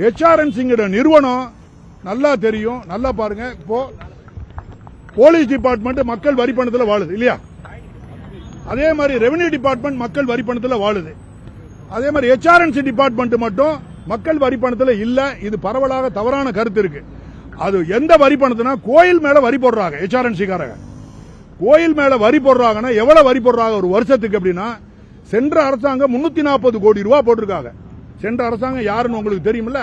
ஹெச்ஆர்என்சிங்கிற நிறுவனம் நல்லா தெரியும். நல்லா பாருங்க. இப்போ போலீஸ் டிபார்ட்மெண்ட் மக்கள் வரி பணத்தில் வாழுது இல்லையா? அதே மாதிரி ரெவன்யூ டிபார்ட்மெண்ட் மக்கள் வரி பணத்தில் வாழுது. அதே மாதிரி ஹெச்ஆர்என்சி டிபார்ட்மெண்ட் மட்டும் மக்கள் வரி பணத்தில் இல்லை. இது பரவலாக தவறான கருத்து இருக்கு. அது எந்த வரி பணத்தினா கோயில் மேல வரி போடுறாங்க ஹெச்ஆர்என்சி காரங்க. கோயில் மேல வரி போடுறாங்கன்னா எவ்வளவு வரி போடுறாங்க ஒரு வருஷத்துக்கு அப்படின்னா சென்ற அரசாங்கம் முன்னூத்தி நாற்பது கோடி ரூபாய் போட்டிருக்காங்க. சென்ற அரசாங்கம் யாருன்னு உங்களுக்கு தெரியுமில்ல?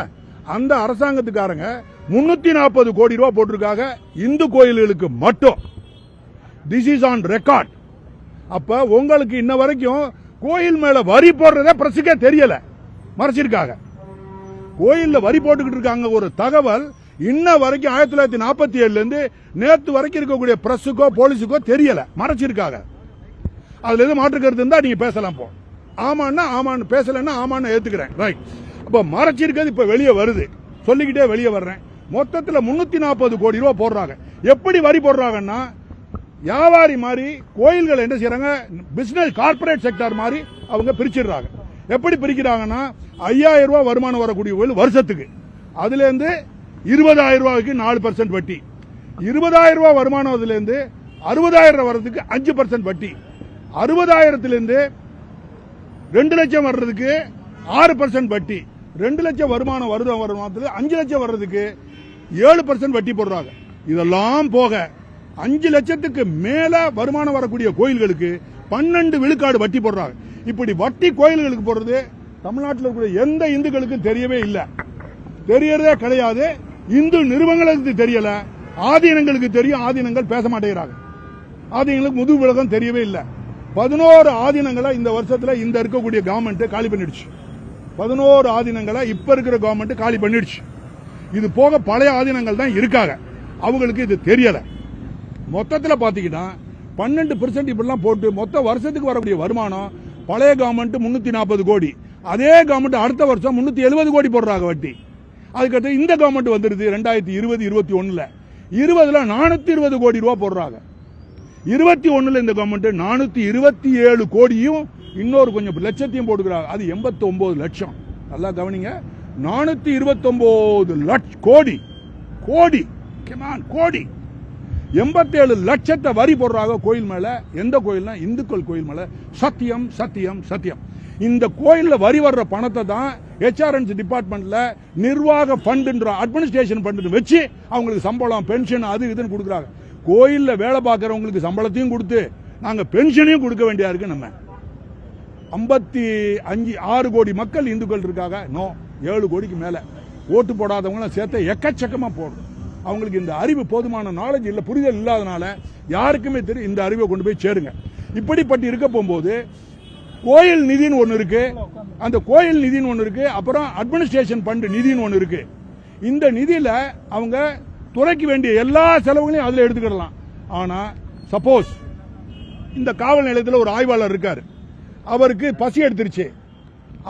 அந்த அரசாங்கத்துக்காரங்க முன்னூத்தி நாற்பது கோடி ரூபாய் போட்டிருக்காங்க. இந்து கோயில்களுக்கு மட்டும். திஸ் இஸ் ஆன் ரெக்கார்ட் அப்ப உங்களுக்கு இன்ன வரைக்கும் கோயில் மேல வரி போடுறதே பிரசுக்கே தெரியல. மறைச்சிருக்காங்க. கோயில்ல வரி போட்டுக்கிட்டு இருக்காங்க ஒரு தகவல் இன்ன வரைக்கும் ஆயிரத்தி தொள்ளாயிரத்தி நாற்பத்தி ஏழுல இருந்து நேத்து வரைக்கும் இருக்கக்கூடிய பிரஸுக்கோ போலீஸுக்கோ தெரியல. மறைச்சிருக்காங்க. அதுல எது மாற்று கருத்து இருந்தா நீங்க பேசலாம் போ. ஆமான்னா ஆமான்னு பேசலன்னா ஆமான்னு ஏத்துக்கிறேன். ரைட் அப்ப மறைச்சிருக்கிறது இப்ப வெளியே வருது. சொல்லிக்கிட்டே வெளியே வர்றேன். மொத்தத்துல முன்னூத்தி நாற்பது கோடி ரூபாய் போடுறாங்க. எப்படி வரி போடுறாங்கன்னா வியாபாரி மாதிரி கோயில்கள் என்ன செய்யறாங்க பிசினஸ் கார்ப்பரேட் செக்டார் மாதிரி அவங்க பிரிச்சிடுறாங்க. எப்படி பிரிக்கிறாங்கன்னா ஐயாயிரம் ரூபாய் வருமானம் வரக்கூடிய கோயில் வருஷத்துக்கு. அதுலேருந்து இருபதாயிரம் ரூபாய்க்கு நாலு பர்சன்ட் வட்டி. இருபதாயிரம் ரூபாய் வருமானம் அதுலேருந்து அறுபதாயிரம் வர்றதுக்கு அஞ்சு பர்சன்ட் வட்டி. அறுபதாயிரத்திலிருந்து ரெண்டு லட்சம் வர்றதுக்கு ஆறு பர்சன்ட் வட்டி. ரெண்டு லட்சம் வருமானம் வருது வருமானத்தில் அஞ்சு லட்சம் வர்றதுக்கு ஏழு பர்சன்ட் வட்டி போடுறாங்க. இதெல்லாம் போக அஞ்சு லட்சத்துக்கு மேல வருமானம் வரக்கூடிய கோயில்களுக்கு பன்னெண்டு விழுக்காடு வட்டி போடுறாங்க. இப்படி வட்டி கோயில்களுக்கு போடுறது தமிழ்நாட்டில் இருக்கக்கூடிய எந்த இந்துக்களுக்கும் தெரியவே இல்லை. தெரியறதே கிடையாது. இந்து நிறுவனங்களுக்கு தெரியல. ஆதீனங்களுக்கு தெரியும். ஆதீனங்கள் பேச மாட்டேங்கிறாங்க. ஆதீனங்களுக்கு முதுகு விலகம் தெரியவே இல்லை. பதினோரு ஆதீனங்களை இந்த வருஷத்துல இந்த இருக்கக்கூடிய கவர்மெண்ட் காலி பண்ணிடுச்சு. பதினோரு ஆதீனங்களை இப்ப இருக்கிற கவர்மெண்ட் காலி பண்ணிடுச்சு. இது போக பழைய ஆதீனங்கள் தான் இருக்காங்க. அவங்களுக்கு இது தெரியல. மொத்தத்தில் பார்த்தீங்கன்னா பன்னெண்டு பெர்சன்ட் இப்படிலாம் போட்டு மொத்த வருஷத்துக்கு வரக்கூடிய வருமானம் பழைய கவர்மெண்ட் முன்னூத்தி நாற்பது கோடி. அதே கவர்மெண்ட் அடுத்த வருஷம் முன்னூத்தி எழுபது கோடி போடுறாங்க வட்டி. அதுக்கடுத்து இந்த கவர்மெண்ட் வந்துருது ரெண்டாயிரத்தி இருபது இருபத்தி ஒன்றில் இருபதுல நானூத்தி இருபது கோடி ரூபா போடுறாங்க. இருபத்தி ஒண்ணுல இந்த கவர்மெண்ட் நானூத்தி இருபத்தி ஏழு கோடியும் இன்னொரு கொஞ்சம் லட்சத்தையும் போட்டுக்கிறாங்க. அது எண்பத்தி ஒன்பது லட்சம். நல்லா கவனிங்க. நானூத்தி இருபத்தி ஒன்பது லட்ச கோடி. கோடி கமான் கோடி. எண்பத்தேழு லட்சத்தை வரி போடுறாங்க கோயில் மேல. எந்த கோயில்னா? இந்துக்கள் கோயில் மேல. சத்தியம் சத்தியம் சத்தியம். இந்த கோயில்ல வரி வர்ற பணத்தை தான் ஹெச்ஆர்என்சி டிபார்ட்மெண்ட்ல நிர்வாக ஃபண்டுன்ற அட்மினிஸ்ட்ரேஷன் ஃபண்டு வச்சு அவங்களுக்கு சம்பளம் பென்ஷன் அது இதுன்னு கொடுக்குறாங்க. கோயிலில் வேலை பார்க்குறவங்களுக்கு சம்பளத்தையும் கொடுத்து நாங்கள் பென்ஷனையும் கொடுக்க வேண்டியா இருக்கு நம்ம. ஐம்பத்தி அஞ்சு ஆறு கோடி மக்கள் இந்துக்கள் இருக்காங்க. நோ ஏழு கோடிக்கு மேலே. ஓட்டு போடாதவங்களாம் சேர்த்து எக்கச்சக்கமாக போடும். அவங்களுக்கு இந்த அறிவு போதுமான நாலேஜ் இல்லை புரிதல் இல்லாதனால யாருக்குமே தெரியும் இந்த அறிவை கொண்டு போய் சேருங்க. இப்படிப்பட்டு இருக்க போகும்போது கோயில் நிதின்னு ஒன்று இருக்கு. அந்த கோயில் நிதின்னு ஒன்று இருக்கு. அப்புறம் அட்மினிஸ்ட்ரேஷன் பண்ட் நிதின்னு ஒன்று இருக்கு. இந்த நிதியில் அவங்க துறைக்கு வேண்டிய எல்லா செலவுகளையும் அதில் எடுத்துக்கிடலாம். ஆனால் சப்போஸ் இந்த காவல் நிலையத்தில் ஒரு ஆய்வாளர் இருக்கார். அவருக்கு பசி எடுத்துருச்சு.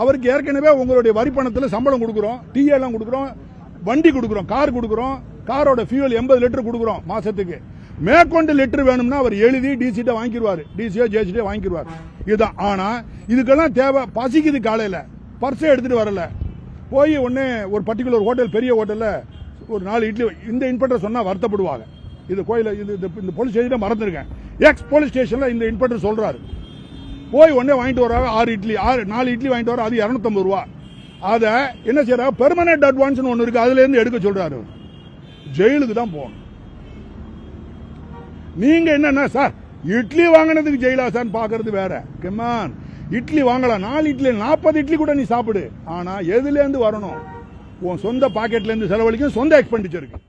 அவருக்கு ஏற்கனவே உங்களுடைய வரி பணத்தில் சம்பளம் கொடுக்குறோம் டீ எல்லாம் கொடுக்குறோம் வண்டி கொடுக்குறோம் கார் கொடுக்குறோம் காரோட ஃபியூல் எண்பது லிட்டர் கொடுக்குறோம் மாசத்துக்கு. மேற்கொண்டு லிட்டர் வேணும்னா அவர் எழுதி டிசிட்ட வாங்கிடுவார் டிசியோ ஜேசிட்டோ வாங்கிடுவார் இதுதான். ஆனால் இதுக்கெல்லாம் தேவை பசிக்குது காலையில். பர்ஸை எடுத்துட்டு வரல. போய் உடனே ஒரு பர்டிகுலர் ஹோட்டல் பெரிய ஹோட்டலில் ஒரு நாலு இட்லி இந்த இன்ஸ்பெக்டர் சொன்னா வருத்தப்படுவாங்க. இது கோயில இது இந்த போலீஸ் ஸ்டேஷன் மறந்துருக்கேன். எக்ஸ் போலீஸ் ஸ்டேஷன்ல இந்த இன்ஸ்பெக்டர் சொல்றாரு. போய் உடனே வாங்கிட்டு வராங்க ஆறு இட்லி ஆறு நாலு இட்லி வாங்கிட்டு வர அது இரநூத்தம்பது ரூபா. அதை என்ன செய்யறா பெர்மனன்ட் அட்வான்ஸ் ஒன்று இருக்கு அதுல இருந்து எடுக்க சொல்றாரு ஜெயிலுக்கு தான் போகணும். நீங்க என்னன்னா சார் இட்லி வாங்கினதுக்கு ஜெயிலா சார்? பாக்குறது வேற. கெமான் இட்லி வாங்கலாம். நாலு இட்லி நாற்பது இட்லி கூட நீ சாப்பிடு. ஆனா எதுல இருந்து வரணும்? உன் சொந்த பாக்கெட்ல இருந்து செலவழிக்கும் சொந்த எக்ஸ்பெண்டிச்சருக்கு